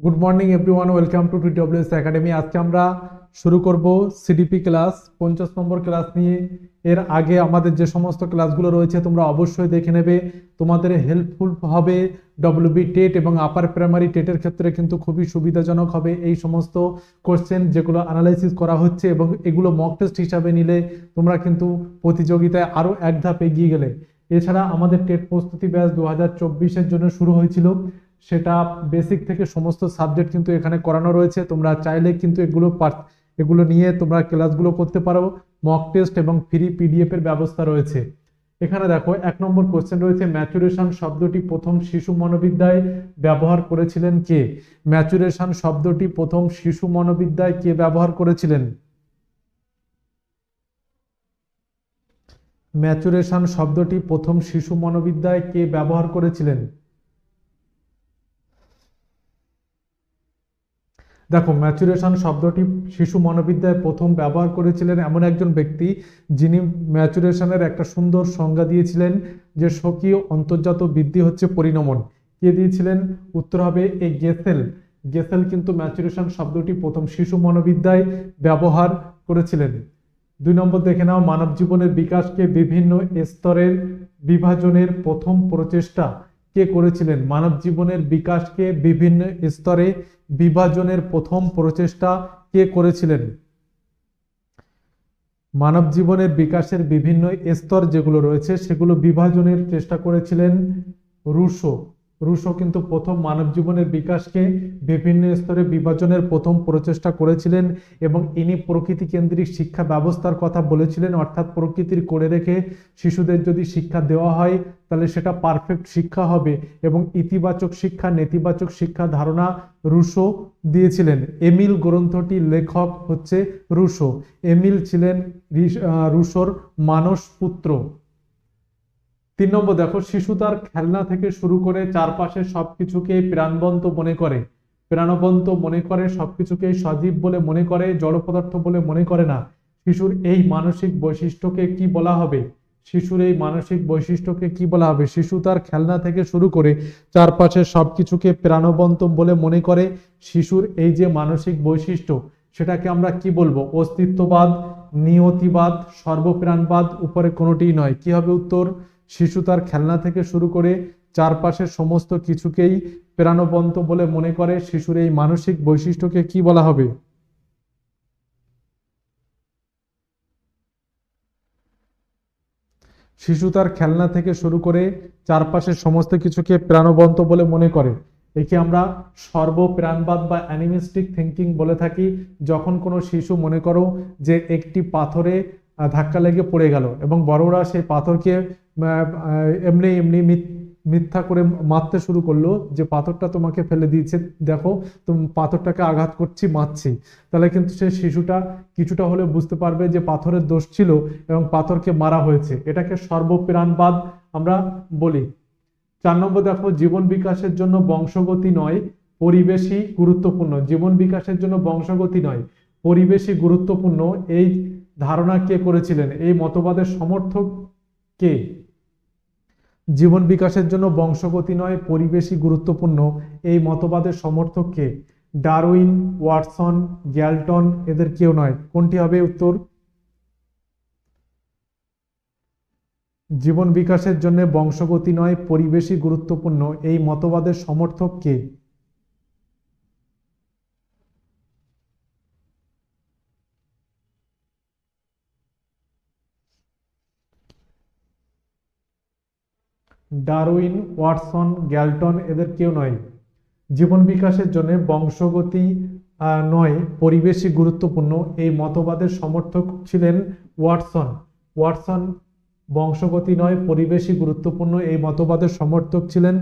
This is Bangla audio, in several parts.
Good morning everyone welcome to TWS academy আজকে আমরা শুরু করব সিডিপি ক্লাস পঞ্চাশ নম্বর ক্লাস নিয়ে। এর আগে আমাদের যে সমস্ত ক্লাসগুলো রয়েছে, তোমরা অবশ্যই দেখে নেবে। তোমাদের হেল্পফুল হবে ডব্লিউবি টেট এবং আপার প্রাইমারি টেটের ক্ষেত্রে কিন্তু খুবই সুবিধাজনক হবে এই সমস্ত কোশ্চেন যেগুলো অ্যানালাইসিস করা হচ্ছে এবং এগুলো মক টেস্ট হিসাবে নিলে তোমরা কিন্তু প্রতিযোগিতায় আরও এক ধাপ এগিয়ে গেলে। এছাড়া আমাদের টেট প্রস্তুতি ব্যাচ দু হাজার জন্য শুরু হয়েছিল। সেটা বেসিক থেকে সমস্ত সাবজেক্ট কিন্তু এখানে করানো রয়েছে। তোমরা চাইলে কিন্তু এগুলো এগুলো নিয়ে তোমরা ক্লাসগুলো করতে পারো। মক টেস্ট এবং ফ্রি পিডিএফ এর ব্যবস্থা রয়েছে। এখানে দেখো, এক নম্বর কোশ্চেন রয়েছে ম্যাচুরেশন শব্দটি প্রথম শিশু মনোবিদ্যায় ব্যবহার করেছিলেন কে? ম্যাচুরেশন শব্দটি প্রথম শিশু মনোবিদ্যায় কে ব্যবহার করেছিলেন? ম্যাচুরেশন শব্দটি প্রথম শিশু মনোবিদ্যায় কে ব্যবহার করেছিলেন? দেখো ম্যাচুরেশন শব্দটি শিশু মনোবিদ্যায় প্রথম ব্যবহার করেছিলেন এমন একজন ব্যক্তি যিনি ম্যাচুরেশনের একটা সুন্দর সংজ্ঞা দিয়েছিলেন যে স্বকীয় অন্তর্জাত বৃদ্ধি হচ্ছে পরিণমন। কে দিয়েছিলেন? উত্তর হবে এই গেসেল। গেসেল কিন্তু ম্যাচুরেশন শব্দটি প্রথম শিশু মনোবিদ্যায় ব্যবহার করেছিলেন। দুই নম্বর দেখে নাও মানব জীবনের বিকাশকে বিভিন্ন স্তরের বিভাজনের প্রথম প্রচেষ্টা। কে করেছিলেন? মানব জীবনের বিকাশকে বিভিন্ন স্তরে বিভাজনের প্রথম প্রচেষ্টা কে করেছিলেন? মানব জীবনের বিকাশের বিভিন্ন স্তর যেগুলো রয়েছে, সেগুলো বিভাজনের চেষ্টা করেছিলেন রুশো। রুশো কিন্তু প্রথম মানব জীবনের বিকাশকে বিভিন্ন স্তরে বিভাজনের প্রথম প্রচেষ্টা করেছিলেন এবং ইনি প্রকৃতি কেন্দ্রিক শিক্ষা ব্যবস্থার কথা বলেছিলেন, অর্থাৎ প্রকৃতির করে রেখে শিশুদের যদি শিক্ষা দেওয়া হয়, তাহলে সেটা পারফেক্ট শিক্ষা হবে এবং ইতিবাচক শিক্ষা, নেতিবাচক শিক্ষা ধারণা রুশো দিয়েছিলেন। এমিল গ্রন্থটির লেখক হচ্ছে রুশো। এমিল ছিলেন রুশোর মানস পুত্র তিন নম্বর দেখো, শিশু তার খেলনা থেকে শুরু করে চারপাশের সবকিছুকে প্রাণবন্ত মনে করে। প্রাণবন্ত মনে করে, সবকিছুকে সজীব বলে মনে করে, জড় পদার্থ বলে মনে করে না। শিশুর এই মানসিক বৈশিষ্ট্যকে কি বলা হবে? শিশুর এই মানসিক বৈশিষ্ট্যকে কি বলা হবে? শিশু তার খেলনা থেকে শুরু করে চারপাশের সবকিছুকে প্রাণবন্ত বলে মনে করে। শিশুর এই যে মানসিক বৈশিষ্ট্য, সেটাকে আমরা কি বলব? অস্তিত্ববাদ, নিয়তিবাদ, সর্বপ্রাণবাদ উপরে কোনোটিই নয়। কি হবে উত্তর? শিশু তার খেলনা থেকে শুরু করে চারপাশের সমস্ত কিছুকেই প্রাণবন্ত বলে মনে করে। শিশুর এই মানসিক বৈশিষ্ট্যকে কি বলা হবে? শিশু তার খেলনা থেকে শুরু করে চারপাশের সমস্ত কিছুকে প্রাণবন্ত বলে মনে করে। একে আমরা সর্বপ্রাণবাদ বা অ্যানিমিস্টিক থিঙ্কিং বলে থাকি। যখন কোনো শিশু মনে করো যে একটি পাথরে ধাক্কা লেগে পড়ে গেল এবং বড়রা সেই পাথরকে এমনি এমনি মিথ- মিথ্যা করে মারতে শুরু করল যে পাথরটা তোমাকে ফেলে দিয়েছে, দেখো তুমি, পাথরটাকে আঘাত করছি, মারছি। তাহলে কিন্তু সেই শিশুটা কিছুটা হলে বুঝতে পারবে যে পাথরের দোষ ছিল এবং পাথরকে মারা হয়েছে। এটাকে সর্বপ্রাণবাদ আমরা বলি। চার নম্বর দেখো, জীবন বিকাশের জন্য বংশগতি নয়, পরিবেশই গুরুত্বপূর্ণ। জীবন বিকাশের জন্য বংশগতি নয়, পরিবেশই গুরুত্বপূর্ণ। এই ধারণা কে করেছিলেন? এই মতবাদের সমর্থক কে? জীবন বিকাশের জন্য বংশগতি নয়, পরিবেশই গুরুত্বপূর্ণ। এই মতবাদের সমর্থক কে? ডারউইন, ওয়াটসন, গ্যালটন, এদের কেউ নয়। কোনটি হবে উত্তর? জীবন বিকাশের জন্য বংশগতি নয়, পরিবেশই গুরুত্বপূর্ণ। এই মতবাদের সমর্থক কে? ডারউইন, ওয়াটসন, গ্যালটন এদের কেউ নয়। জীবন বিকাশের জন্য বংশগতি নয় পরিবেশই গুরুত্বপূর্ণ। এই মতবাদের সমর্থক ছিলেন ওয়াটসন। ওয়াটসন বংশগতি নয়, পরিবেশই গুরুত্বপূর্ণ। এই মতবাদের সমর্থক ছিলেন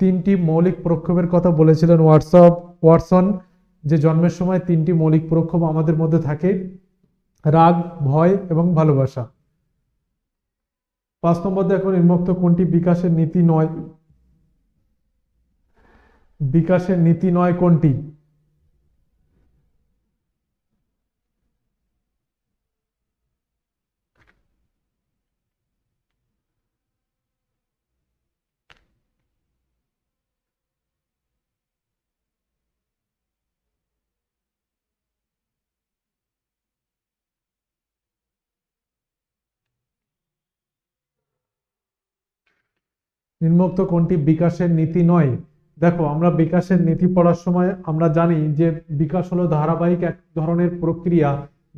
তিনটি মৌলিক প্রক্ষোভের কথা বলেছিলেন হোয়াটসঅ্যাপ ওয়াটসন, যে জন্মের সময় তিনটি মৌলিক প্রক্ষোভ আমাদের মধ্যে থাকে। রাগ, ভয় এবং ভালোবাসা। পাঁচ নম্বর দেখো নির্মুক্ত কোনটি? বিকাশের নীতি নয়। বিকাশের নীতি নয় কোনটি? নিম্নোক্ত কোনটি বিকাশের নীতি নয়? দেখো, আমরা বিকাশের নীতি পড়ার সময় আমরা জানি যে বিকাশ হলো ধারাবাহিক এক ধরনের প্রক্রিয়া,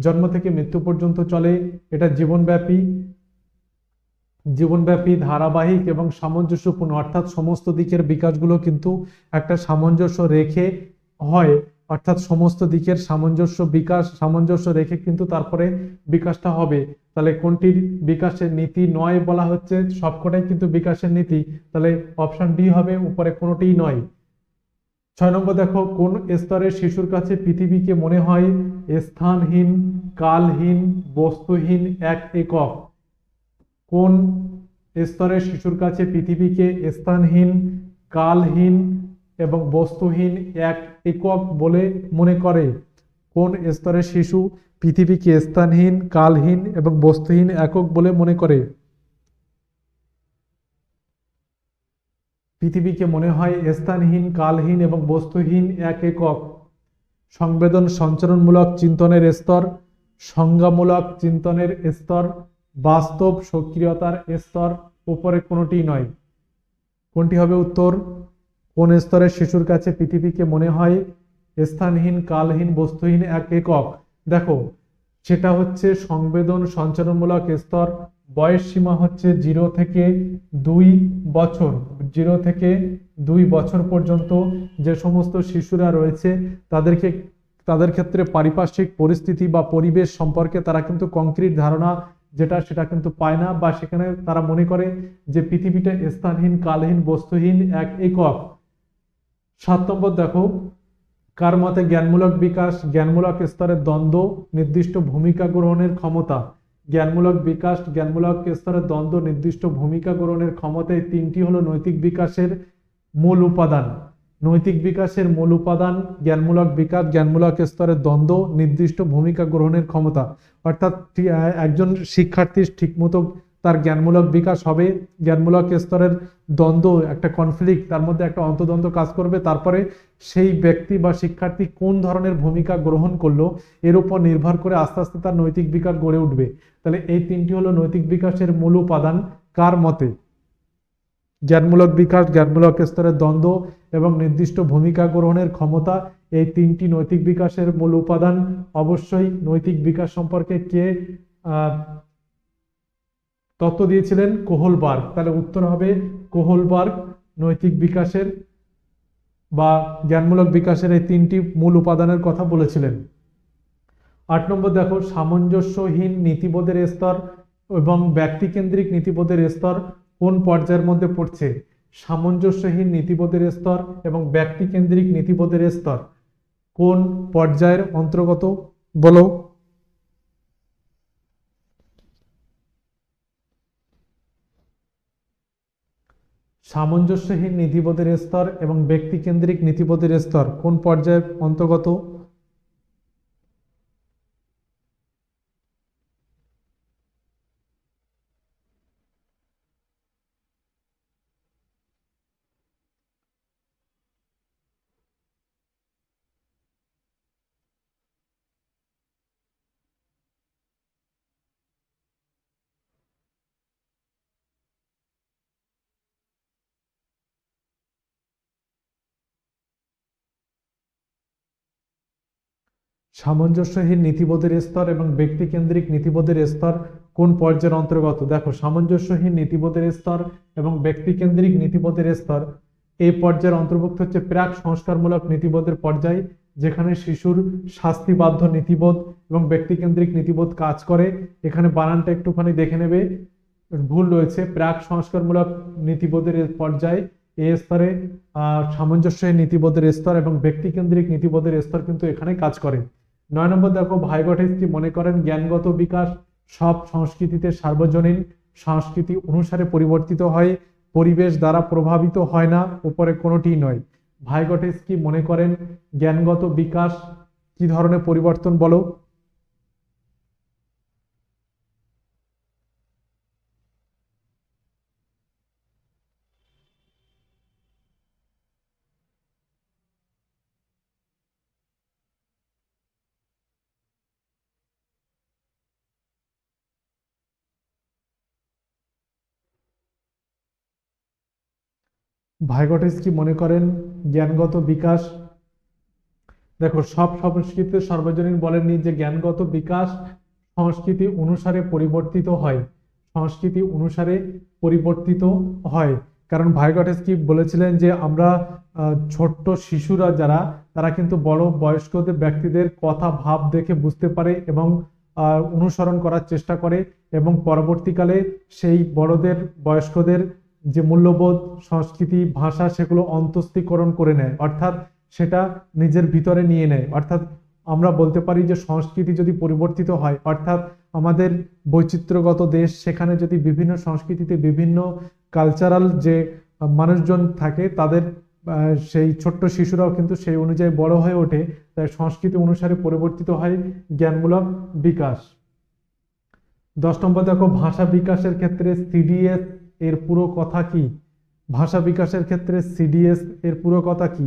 জন্ম থেকে মৃত্যু পর্যন্ত চলে। এটা জীবনব্যাপী জীবনব্যাপী, ধারাবাহিক এবং সামঞ্জস্যপূর্ণ। অর্থাৎ সমস্ত দিকের বিকাশগুলো কিন্তু একটা সামঞ্জস্য রেখে হয়। অর্থাৎ সমস্ত দিকের সামঞ্জস্য বিকাশ, সামঞ্জস্য রেখে কিন্তু তারপরে বিকাশটা হবে। তাহলে কোনটির বিকাশের নীতি নয় বলা হচ্ছে, সবকটাই কিন্তু বিকাশের নীতি। তাহলে অপশন ডি হবে, উপরে কোনোটিই নয়। ছয় নম্বর দেখো, কোন স্তরের শিশুর কাছে পৃথিবীকে মনে হয় স্থানহীন, কালহীন, বস্তুহীন, এক একক? কোন স্তরের শিশুর কাছে পৃথিবীকে স্থানহীন, কালহীন এবং বস্তুহীন এক একক বলে মনে করে। কোন স্তরের শিশু পৃথিবীকে স্থানহীন, কালহীন এবং বস্তুহীন একক বলে মনে করে? পৃথিবীকে মনে হয় স্থানহীন, কালহীন এবং বস্তুহীন এক একক। সংবেদন সঞ্চরণমূলক চিন্তনের স্তর, সংজ্ঞামূলক চিন্তনের স্তর, বাস্তব সক্রিয়তার স্তর উপরে কোনোটি নয়? কোনটি হবে উত্তর? কোন স্তরের শিশুর কাছে পৃথিবীকে মনে হয় স্থানহীন, কালহীন, বস্তুহীন এক একক? দেখো, সেটা হচ্ছে সংবেদন সঞ্চারণমূলক স্তর। বয়স সীমা হচ্ছে জিরো থেকে দুই বছর। জিরো থেকে দুই বছর পর্যন্ত যে সমস্ত শিশুরা রয়েছে, তাদেরকে, তাদের ক্ষেত্রে পারিপার্শ্বিক পরিস্থিতি বা পরিবেশ সম্পর্কে তারা কিন্তু কংক্রিট ধারণা যেটা, সেটা কিন্তু পায় না বা সেখানে তারা মনে করে যে পৃথিবীটা স্থানহীন, কালহীন, বস্তুহীন এক একক। সাত নম্বর দেখো, কার মতে জ্ঞানমূলক বিকাশ, জ্ঞানমূলক স্তরের দ্বন্দ্ব, নির্দিষ্ট ভূমিকা গ্রহণের ক্ষমতা? জ্ঞানমূলক বিকাশ, জ্ঞানমূলক স্তরের দ্বন্দ্ব, নির্দিষ্ট ভূমিকা গ্রহণের ক্ষমতা এই তিনটি হলো নৈতিক বিকাশের মূল উপাদান। নৈতিক বিকাশের মূল উপাদান, জ্ঞানমূলক বিকাশ, জ্ঞানমূলক স্তরের দ্বন্দ্ব, নির্দিষ্ট ভূমিকা গ্রহণের ক্ষমতা। অর্থাৎ একজন শিক্ষার্থীর ঠিকমতো তার জ্ঞানমূলক বিকাশ হবে, জ্ঞানমূলক স্তরের দ্বন্দ্ব, একটা কনফ্লিক্ট তার মধ্যে একটা অন্তদ্বন্দ্ব কাজ করবে। তারপরে সেই ব্যক্তি বা শিক্ষার্থী কোন ধরনের ভূমিকা গ্রহণ করল, এর উপর নির্ভর করে আস্তে আস্তে তার নৈতিক বিকাশ গড়ে উঠবে। তাহলে এই তিনটি হলো নৈতিক বিকাশের মূল উপাদান কার মতে? জ্ঞানমূলক বিকাশ, জ্ঞানমূলক স্তরের দ্বন্দ্ব এবং নির্দিষ্ট ভূমিকা গ্রহণের ক্ষমতা, এই তিনটি নৈতিক বিকাশের মূল উপাদান। অবশ্যই নৈতিক বিকাশ সম্পর্কে কে তত্ত্ব দিয়েছিলেন কোহলবার্গ। তাহলে উত্তর হবে কোহলবার্গ নৈতিক বিকাশের বা জ্ঞানমূলক বিকাশের এই তিনটি মূল উপাদানের কথা বলেছিলেন। আট নম্বর দেখো, সামঞ্জস্যহীন নীতিবোধের স্তর এবং ব্যক্তিকেন্দ্রিক নীতিবোধের স্তর কোন পর্যায়ের মধ্যে পড়ছে? সামঞ্জস্যহীন নীতিবোধের স্তর এবং ব্যক্তিকেন্দ্রিক নীতিবোধের স্তর। কোন পর্যায়ের অন্তর্গত? বলো। সামঞ্জস্যহীন নীতিবোধের স্তর এবং ব্যক্তিকেন্দ্রিক নীতিবোধের স্তর কোন পর্যায়ের অন্তর্গত? সামঞ্জস্যহীন নীতিবোধের স্তর এবং ব্যক্তিকেন্দ্রিক নীতিবোধের স্তর কোন পর্যায়ের অন্তর্গত? দেখো, সামঞ্জস্যহীন নীতিবোধের স্তর এবং ব্যক্তিকেন্দ্রিক নীতিবোধের স্তর। এই পর্যায়ের অন্তর্ভুক্ত হচ্ছে প্রাক সংস্কারমূলক নীতিবোধের পর্যায়, যেখানে শিশুর শাস্তিবাধ্য নীতিবোধ এবং ব্যক্তিকেন্দ্রিক নীতিবোধ কাজ করে। এখানে বানানটা একটুখানি দেখে নেবে। ভুল রয়েছে, প্রাক সংস্কারমূলক নীতিবোধের পর্যায়ে এই স্তরে সামঞ্জস্যহীন নীতিবোধের স্তর এবং ব্যক্তিকেন্দ্রিক নীতিবোধের স্তর কিন্তু এখানে কাজ করে। নয় নম্বর দেখো ভাইগটেসটি মনে করেন জ্ঞানগত বিকাশ, সব সংস্কৃতিতে সার্বজনীন, সংস্কৃতি অনুসারে পরিবর্তিত হয়, পরিবেশ দ্বারা প্রভাবিত হয় না, উপরে কোনোটি নয়। ভাইগটেস কি মনে করেন জ্ঞানগত বিকাশ, কি ধরনের পরিবর্তন বলো? ভাইগটিস্কি মনে করেন জ্ঞানগত বিকাশ? দেখো, সব সংস্কৃতিতে সর্বজনীন বলেননি যে জ্ঞানগত বিকাশ সংস্কৃতি অনুসারে পরিবর্তিত হয়। সংস্কৃতি অনুসারে পরিবর্তিত হয়। কারণ ভাইগটেস্কি বলেছিলেন যে আমরা ছোট্ট শিশুরা যারা, তারা কিন্তু বড় বয়স্কদের ব্যক্তিদের কথা, ভাব দেখে বুঝতে পারে এবং অনুসরণ করার চেষ্টা করে এবং পরবর্তীকালে সেই বড়দের, বয়স্কদের যে মূল্যবোধ, সংস্কৃতি, ভাষা সেগুলো অন্তস্থীকরণ করে নেয়, অর্থাৎ সেটা নিজের ভিতরে নিয়ে নেয়। অর্থাৎ আমরা বলতে পারি যে সংস্কৃতি যদি পরিবর্তিত হয়, অর্থাৎ আমাদের বৈচিত্র্যগত দেশ, সেখানে যদি বিভিন্ন সংস্কৃতিতে বিভিন্ন কালচারাল যে মানুষজন থাকে, তাদের সেই ছোট্ট শিশুরাও কিন্তু সেই অনুযায়ী বড় হয়ে ওঠে। তাই সংস্কৃতি অনুসারে পরিবর্তিত হয় জ্ঞানমূলক বিকাশ। দশ নম্বর দেখো, ভাষা বিকাশের ক্ষেত্রে সিডিএস এর পুরো কথা কি? ভাষা বিকাশের ক্ষেত্রে সিডিএস এর পুরো কথা কি?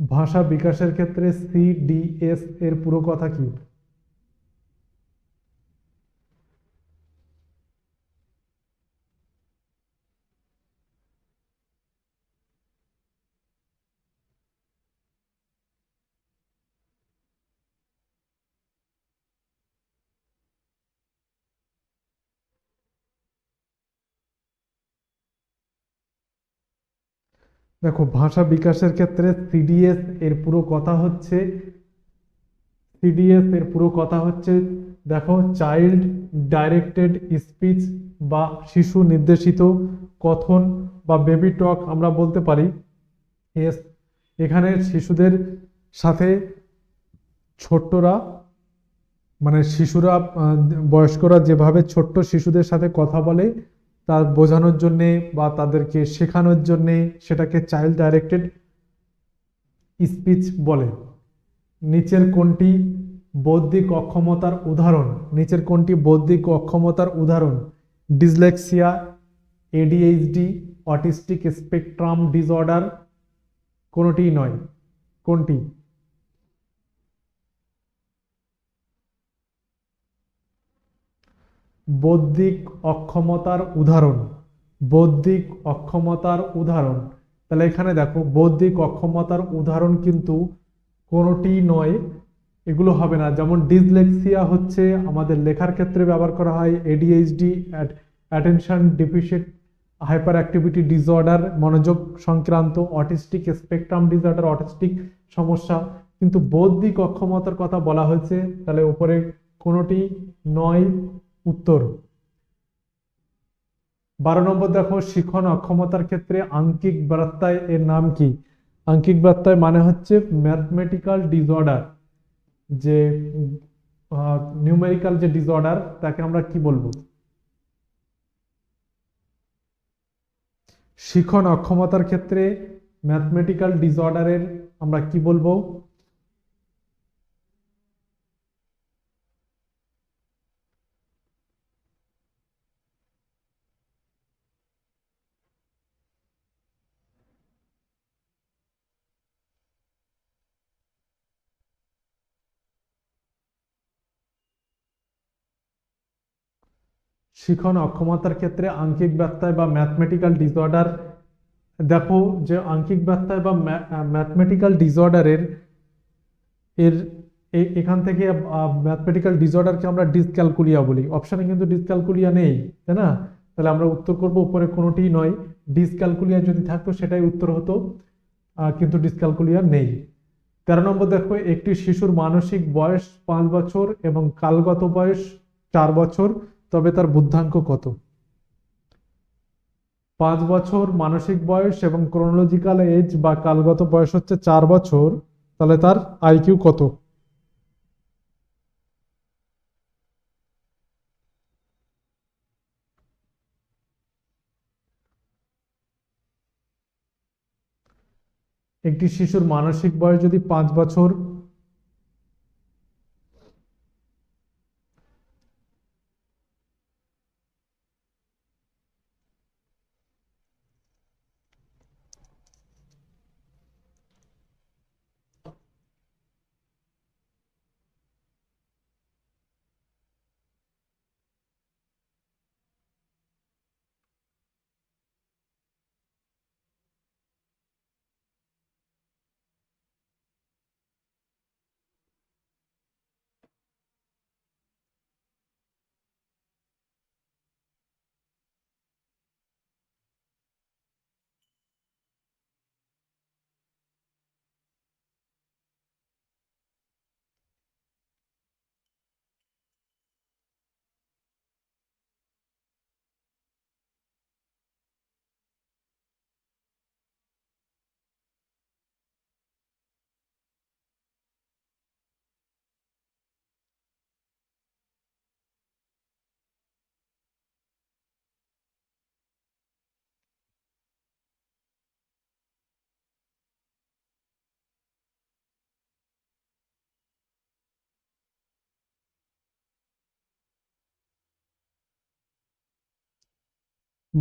ভাষা বিকাশের ক্ষেত্রে সিডিএস এর পুরো কথা কি? দেখো, ভাষা বিকাশের ক্ষেত্রে সিডিএস এর পুরো কথা হচ্ছে সিডিএস এর পুরো কথা হচ্ছে, দেখো চাইল্ড ডাইরেক্টেড স্পিচ বা শিশু নির্দেশিত কথন বা বেবি টক আমরা বলতে পারি। এস এখানে শিশুদের সাথে ছোট্টরা মানে শিশুরা বয়স্করা যেভাবে ছোট্ট শিশুদের সাথে কথা বলে তা বোঝানোর জন্যে বা তাদেরকে শেখানোর জন্যে সেটাকে চাইল্ড ডাইরেক্টেড স্পিচ বলে। নিচের কোনটি বৌদ্ধিক অক্ষমতার উদাহরণ। নিচের কোনটি বৌদ্ধিক অক্ষমতার উদাহরণ। Dyslexia ADHD autistic spectrum disorder কোনোটিই নয়। কোনটি বৌদ্ধিক অক্ষমতার উদাহরণ। বৌদ্ধিক অক্ষমতার উদাহরণ। তাহলে এখানে দেখো, বৌদ্ধিক অক্ষমতার উদাহরণ কিন্তু কোনোটি নয়, এগুলো হবে না। যেমন ডিসলেক্সিয়া হচ্ছে, আমাদের লেখার ক্ষেত্রে ব্যবহার করা হয় ADHD attention deficit hyperactivity disorder মনোযোগ সংক্রান্ত অটিস্টিক স্পেকট্রাম ডিসঅর্ডার অটিস্টিক সমস্যা। কিন্তু বৌদ্ধিক অক্ষমতার কথা বলা হয়েছে, তাহলে উপরে কোনোটি নয় উত্তর। বারো নম্বর দেখো, শিখন অক্ষমতার ক্ষেত্রে আঙ্কিক ব্যত্যয় এর নাম কি? আঙ্কিক ব্যত্যয় মানে হচ্ছে ম্যাথমেটিক্যাল ডিসঅর্ডার যে নিউমেরিক্যাল যে ডিসঅর্ডার তাকে আমরা কি বলব? শিখন অক্ষমতার ক্ষেত্রে ম্যাথমেটিক্যাল ডিসঅর্ডারের আমরা কি বলব? শিখন অক্ষমতার ক্ষেত্রে আঙ্কিক ব্যত্যয় বা ম্যাথমেটিক্যাল ডিসঅর্ডার দেখো যে আঙ্কিক ব্যত্যয় বা ম্যাথমেটিক্যাল ডিসঅর্ডারের এর এখান থেকে ম্যাথমেটিক্যাল ডিসঅর্ডারকে আমরা ডিসক্যালকুলিয়া বলি। অপশানে কিন্তু ডিসক্যালকুলিয়া নেই, তাই না? তাহলে আমরা উত্তর করব, উপরে কোনোটিই নয়। ডিসক্যালকুলিয়া যদি থাকতো, সেটাই উত্তর হতো কিন্তু ডিসক্যালকুলিয়া নেই। তেরো নম্বর দেখো, একটি শিশুর মানসিক বয়স পাঁচ বছর এবং কালগত বয়স চার বছর। তবে তার বুদ্ধাঙ্ক কত? পাঁচ বছর মানসিক বয়স এবং ক্রোনোলজিক্যাল এজ বা কালগত বয়স হচ্ছে চার বছর, তাহলে তার আইকিউ কত? একটি শিশুর মানসিক বয়স যদি পাঁচ বছর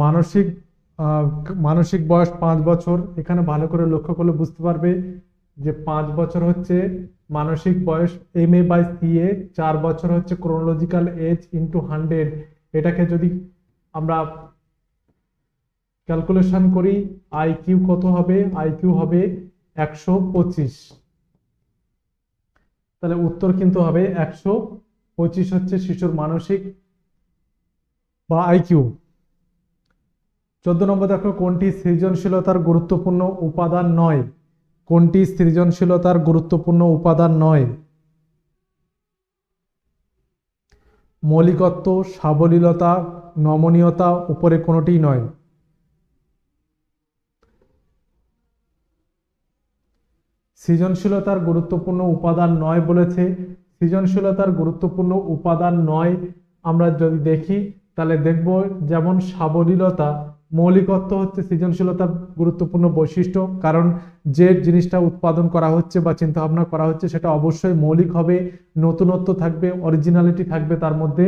মানসিক মানসিক বয়স পাঁচ বছর, এখানে ভালো করে লক্ষ্য করলে বুঝতে পারবে যে পাঁচ বছর হচ্ছে মানসিক বয়স M A by C A চার বছর হচ্ছে ক্রোনোলজিক্যাল এজ ইন্টু হান্ড্রেড এটাকে যদি আমরা ক্যালকুলেশন করি আইকিউ কত হবে? আইকিউ হবে একশো পঁচিশ। তাহলে উত্তর কিন্তু হবে একশো পঁচিশ হচ্ছে শিশুর মানসিক বা আইকিউ চোদ্দ নম্বর দেখো, কোনটি সৃজনশীলতার গুরুত্বপূর্ণ উপাদান নয়? কোনটি সৃজনশীলতার গুরুত্বপূর্ণ উপাদান নয়? মৌলিকত্ব, সাবলীলতা, নমনীয়তা উপরে কোনোটিই নয়। সৃজনশীলতার গুরুত্বপূর্ণ উপাদান নয় বলেছে। সৃজনশীলতার গুরুত্বপূর্ণ উপাদান নয় আমরা যদি দেখি, তাহলে দেখব যেমন সাবলীলতা মৌলিকত্ব হচ্ছে সৃজনশীলতার গুরুত্বপূর্ণ বৈশিষ্ট্য। কারণ যে জিনিসটা উৎপাদন করা হচ্ছে বা চিন্তা ভাবনা করা হচ্ছে, সেটা অবশ্যই মৌলিক হবে, নতুনত্ব থাকবে অরিজিনালিটি থাকবে তার মধ্যে।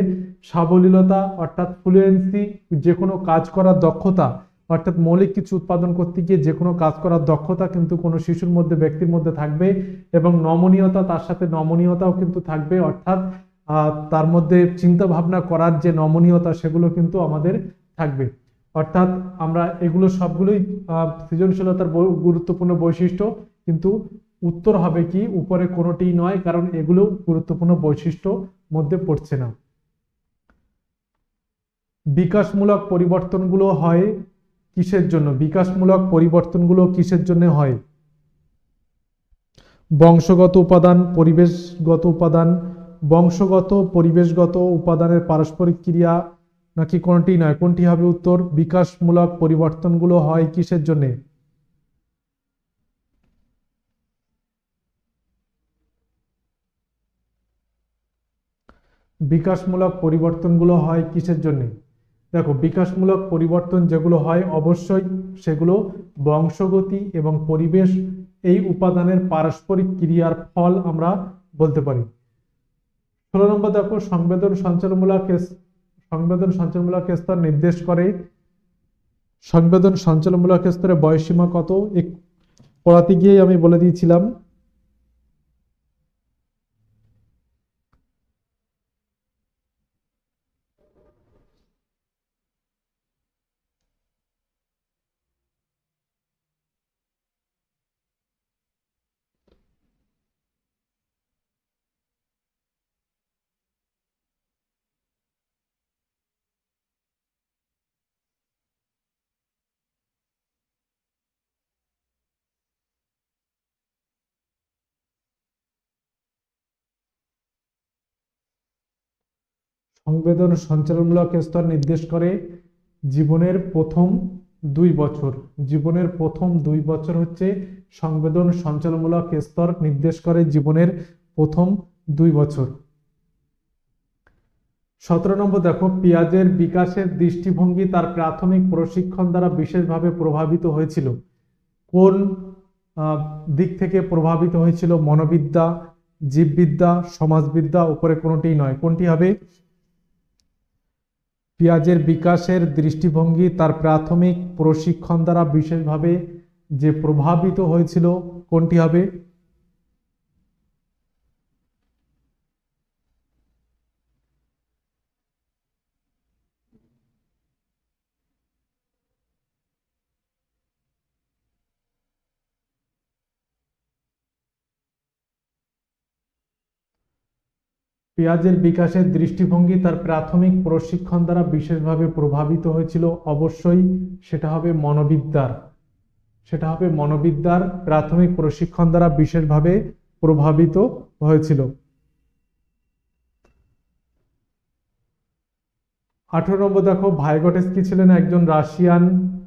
সাবলীলতা অর্থাৎ ফ্লুয়েন্সি যে কোনো কাজ করার দক্ষতা, অর্থাৎ মৌলিক কিছু উৎপাদন করতে গিয়ে যে কোনো কাজ করার দক্ষতা কিন্তু কোনো শিশুর মধ্যে, ব্যক্তির মধ্যে থাকবে এবং নমনীয়তা, তার সাথে নমনীয়তাও কিন্তু থাকবে। অর্থাৎ তার মধ্যে চিন্তা ভাবনা করার যে নমনীয়তা, সেগুলো কিন্তু আমাদের থাকবে। অর্থাৎ আমরা এগুলো সবগুলোই সৃজনশীলতার গুরুত্বপূর্ণ বৈশিষ্ট্য। কিন্তু উত্তর হবে কি, উপরে কোনোটিই নয়, কারণ এগুলো গুরুত্বপূর্ণ বৈশিষ্ট্য মধ্যে পড়ছে না। বিকাশমূলক পরিবর্তনগুলো হয় কিসের জন্য? বিকাশমূলক পরিবর্তনগুলো কিসের জন্য হয়? বংশগত উপাদান, পরিবেশগত উপাদান। বংশগত, পরিবেশগত উপাদানের পারস্পরিক ক্রিয়া নাকি কোনটি নয়? কোনটি হবে উত্তর? বিকাশমূলক পরিবর্তনগুলো হয় কিসের জন্য? বিকাশমূলক পরিবর্তনগুলো হয় কিসের জন্য? দেখো, বিকাশমূলক পরিবর্তন যেগুলো হয়, অবশ্যই সেগুলো বংশগতি এবং পরিবেশ, এই উপাদানের পারস্পরিক ক্রিয়ার ফল আমরা বলতে পারি। ষোলো নম্বর দেখো, সংবেদন সঞ্চালনমূলক সংবেদন সঞ্চালনমূলক স্তর নির্দেশ করে। সংবেদন সঞ্চালনমূলক স্তরে বয়সীমা কত? এক পড়াতে গিয়েই আমি বলে দিয়েছিলাম। সংবেদন সঞ্চালনমূলক স্তর নির্দেশ করে জীবনের প্রথম দুই বছর। জীবনের প্রথম দুই বছর হচ্ছে সংবেদন সঞ্চালনমূলক স্তর নির্দেশ করে জীবনের প্রথম দুই বছর। সতেরো নম্বর দেখো, পেঁয়াজের বিকাশের দৃষ্টিভঙ্গি তার প্রাথমিক প্রশিক্ষণ দ্বারা বিশেষভাবে প্রভাবিত হয়েছিল। কোন দিক থেকে প্রভাবিত হয়েছিল? মনোবিদ্যা, জীববিদ্যা, সমাজবিদ্যা, উপরে কোনোটিই নয়। কোনটি হবে? পেঁয়াজের বিকাশের দৃষ্টিভঙ্গি তার প্রাথমিক প্রশিক্ষণ দ্বারা বিশেষভাবে যে প্রভাবিত হয়েছিল কোনটি হবে? পেঁয়াজের বিকাশের দৃষ্টিভঙ্গি তার প্রাথমিক প্রশিক্ষণ দ্বারা বিশেষভাবে প্রভাবিত হয়েছিল। অবশ্যই সেটা হবে মনোবিদ্যার। সেটা হবে মনোবিদ্যার প্রাথমিক প্রশিক্ষণ দ্বারা বিশেষভাবে প্রভাবিত হয়েছিল। আঠারো নম্বর দেখো ভাইগটেস্কি ছিলেন? একজন রাশিয়ান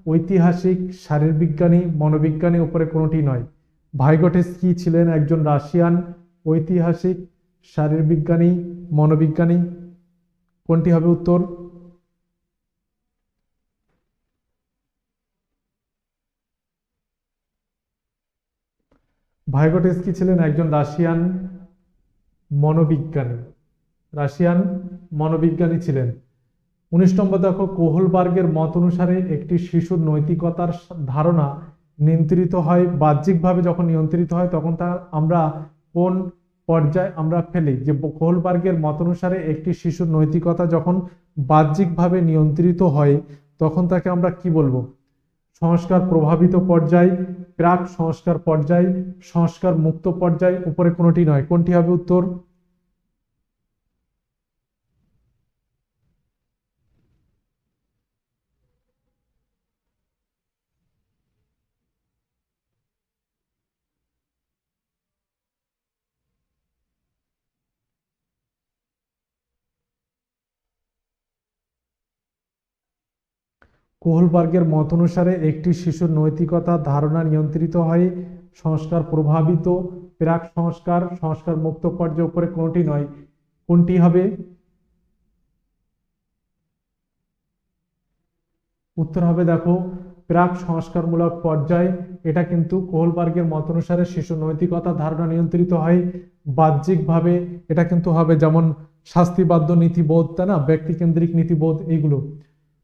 ঐতিহাসিক, শারীরবিজ্ঞানী, মনোবিজ্ঞানী, উপরে কোনোটি নয়। ভাইগটেস্কি ছিলেন? একজন রাশিয়ান ঐতিহাসিক শারীরবিজ্ঞানী মনোবিজ্ঞানী, কোনটি হবে উত্তর? ভাইগটেস্কি ছিলেন? একজন রাশিয়ান মনোবিজ্ঞানী। রাশিয়ান মনোবিজ্ঞানী ছিলেন। উনিশ নম্বর দেখো, কোহলবার্গের মত অনুসারে একটি শিশুর নৈতিকতার ধারণা নিয়ন্ত্রিত হয়, বাহ্যিকভাবে যখন নিয়ন্ত্রিত হয়, তখন তা আমরা কোন পর্যায়ে আমরা ফেলি যে কোহলবার্গের মত অনুসারে একটি শিশুর নৈতিকতা যখন বাহ্যিকভাবে নিয়ন্ত্রিত হয়, তখন তাকে আমরা কি বলব? সংস্কার প্রভাবিত পর্যায়, প্রাক সংস্কার পর্যায়, সংস্কার মুক্ত পর্যায়, উপরে কোনোটি নয়। কোনটি হবে উত্তর? কোহলবার্গের মত অনুসারে একটি শিশুর নৈতিকতা ধারণা নিয়ন্ত্রিত হয়, সংস্কার প্রভাবিত, প্রাক সংস্কার সংস্কার মুক্ত পর্যায়ে উপরে কোনটি নয়, কোনটি হবে? উত্তর হবে দেখো, প্রাক সংস্কারমূলক পর্যায়, এটা কিন্তু কোহলবার্গের মত অনুসারে শিশু নৈতিকতা ধারণা নিয়ন্ত্রিত হয়, বাহ্যিকভাবে এটা কিন্তু হবে যেমন শাস্তিবাদ্য নীতিবোধ, তাই না? ব্যক্তিকেন্দ্রিক নীতিবোধ, এইগুলো।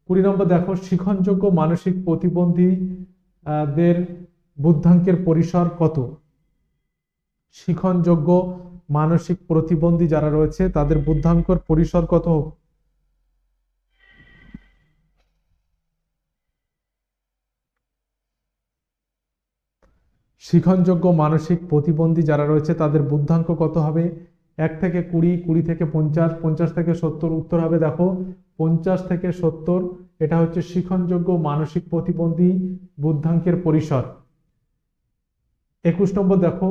কুড়ি নম্বর দেখো শিখনযোগ্য মানসিক প্রতিবন্ধী আহ, দের বুদ্ধাঙ্কের পরিসর কত? শিখনযোগ্য মানসিক প্রতিবন্ধী যারা রয়েছে তাদের বুদ্ধাঙ্কর পরিসর কত শিখনযোগ্য মানসিক প্রতিবন্ধী যারা রয়েছে তাদের বুদ্ধাঙ্ক কত হবে? এক থেকে কুড়ি কুড়ি থেকে পঞ্চাশ পঞ্চাশ থেকে সত্তর উত্তর হবে দেখো পঞ্চাশ থেকে সত্তর, এটা হচ্ছে শিখনযোগ্য মানসিক প্রতিবন্ধী বুদ্ধাঙ্কের পরিসর। একুশ নম্বর দেখো,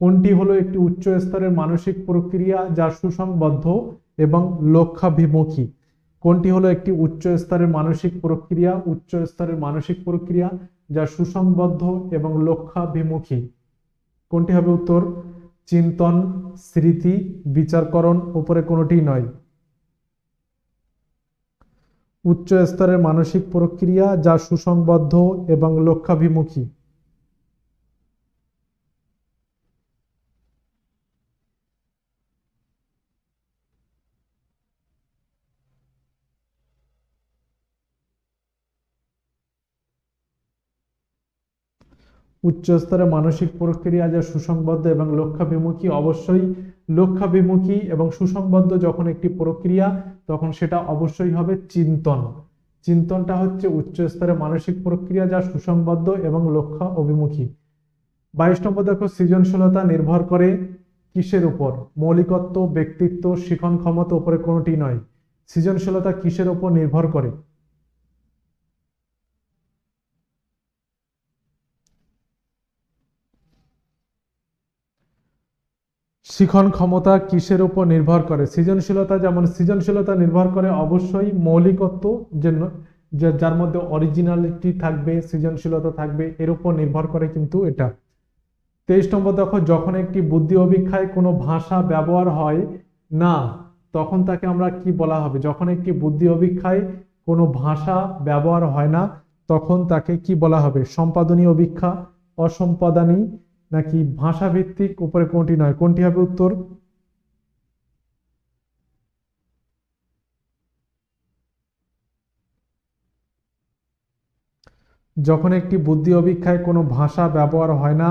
কোনটি হলো একটি উচ্চ স্তরের মানসিক প্রক্রিয়া যা সুসংবদ্ধ এবং লক্ষ্যাভিমুখী? কোনটি হলো একটি উচ্চ স্তরের মানসিক প্রক্রিয়া, উচ্চ স্তরের মানসিক প্রক্রিয়া যা সুসংবদ্ধ এবং লক্ষ্যাভিমুখী? কোনটি হবে উত্তর? চিন্তন, স্মৃতি, বিচারকরণ, উপরে কোনোটি নয়। উচ্চ স্তরের মানসিক প্রক্রিয়া যা সুসংবদ্ধ এবং লক্ষ্যাভিমুখী। উচ্চ স্তরে মানসিক প্রক্রিয়া যা সুসংবদ্ধ এবং লক্ষ্যাভিমুখী অবশ্যই লক্ষ্যাভিমুখী এবং সুসংবদ্ধ যখন একটি প্রক্রিয়া, তখন সেটা অবশ্যই হবে চিন্তন। চিন্তনটা হচ্ছে উচ্চ স্তরে মানসিক প্রক্রিয়া যা সুসংবদ্ধ এবং লক্ষ্য অভিমুখী। বাইশ নম্বর দেখো, সৃজনশীলতা নির্ভর করে কিসের উপর? মৌলিকত্ব, ব্যক্তিত্ব, শিখন ক্ষমতা উপরে কোনোটি নয়। সৃজনশীলতা কিসের উপর নির্ভর করে? শিখন ক্ষমতা কিসের উপর নির্ভর করে? সৃজনশীলতা যেমন সৃজনশীলতা নির্ভর করে, অবশ্যই মৌলিকত্ব যে যার মধ্যে অরিজিনালিটি থাকবে, সৃজনশীলতা থাকবে, এর উপর নির্ভর করে কিন্তু এটা। তেইশ নম্বর দেখো, যখন একটি বুদ্ধি অভিক্ষায় কোনো ভাষা ব্যবহার হয় না, তখন তাকে আমরা কি বলা হবে? যখন একটি বুদ্ধি অভিক্ষায় কোনো ভাষা ব্যবহার হয় না, তখন তাকে কি বলা হবে? সম্পাদনী অভিক্ষা, অসম্পাদনী নাকি ভাষাভিত্তিক? উপরে কোনটি নয়? কোনটি হবে উত্তর? যখন একটি বুদ্ধি অভিক্ষায় কোনো ভাষা ব্যবহার হয় না,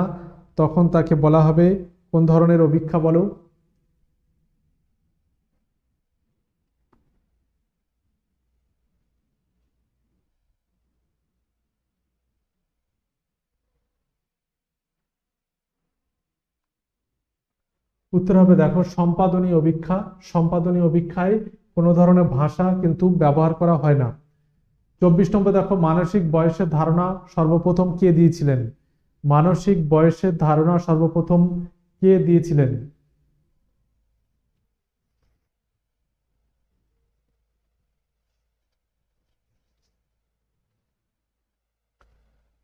তখন তাকে বলা হবে, কোন ধরনের অভিক্ষা বলো? উত্তর হবে, দেখো সম্পাদনী অভিক্ষা। সম্পাদনী অভিক্ষায় কোনো ধরনের ভাষা কিন্তু ব্যবহার করা হয় না। চব্বিশ নম্বর, দেখো, মানসিক বয়সের ধারণা সর্বপ্রথম কে দিয়েছিলেন? মানসিক বয়সের ধারণা সর্বপ্রথম কে দিয়েছিলেন?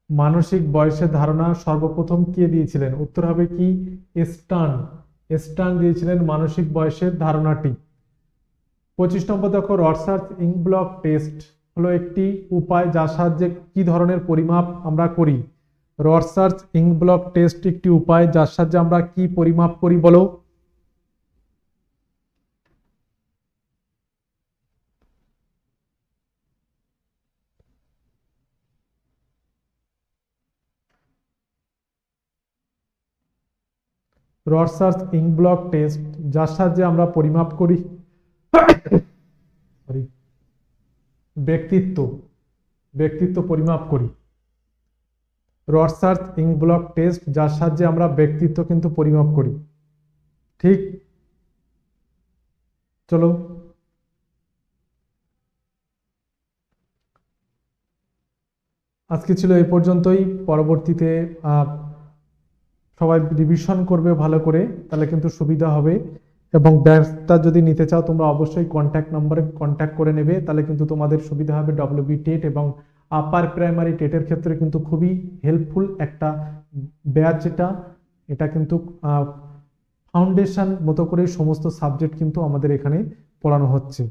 মানসিক বয়সের ধারণা সর্বপ্রথম কে দিয়েছিলেন? উত্তর হবে কি? স্টান। স্টান দিয়েছিলেন মানসিক বয়সের ধারণাটি। পঁচিশ নম্বর দেখো রসার্চ ইংব্লক ব্লক টেস্ট হলো একটি উপায় যার সাহায্যে কি ধরনের পরিমাপ আমরা করি। রসার্চ ইংব্লক ব্লক টেস্ট একটি উপায় যার সাহায্যে আমরা কি পরিমাপ করি বলো? রসার্চ ইঙ্ক ব্লক টেস্ট যার সাহায্যে আমরা পরিমাপ করি। Sorry. ব্যক্তিত্ব ব্যক্তিত্ব পরিমাপ করি। রসার্চ ইঙ্ক ব্লক টেস্ট যার সাহায্যে আমরা ব্যক্তিত্ব কিন্তু পরিমাপ করি। ঠিক? চলো। আজকে ছিল এই পর্যন্তই। পরবর্তীতে সবাই রিভিশন করবে ভালো করে, তাহলে কিন্তু সুবিধা হবে। এবং ব্যাচটা যদি নিতে চাও, তোমরা অবশ্যই কন্ট্যাক্ট নম্বরে কন্ট্যাক্ট করে নেবে, তাহলে কিন্তু তোমাদের সুবিধা হবে ডব্লিউবি টেট এবং আপার প্রাইমারি টেটের ক্ষেত্রে কিন্তু খুবই হেল্পফুল একটা ব্যাচ এটা। এটা কিন্তু ফাউন্ডেশন মতো করে সমস্ত সাবজেক্ট কিন্তু আমাদের এখানে পড়ানো হচ্ছে।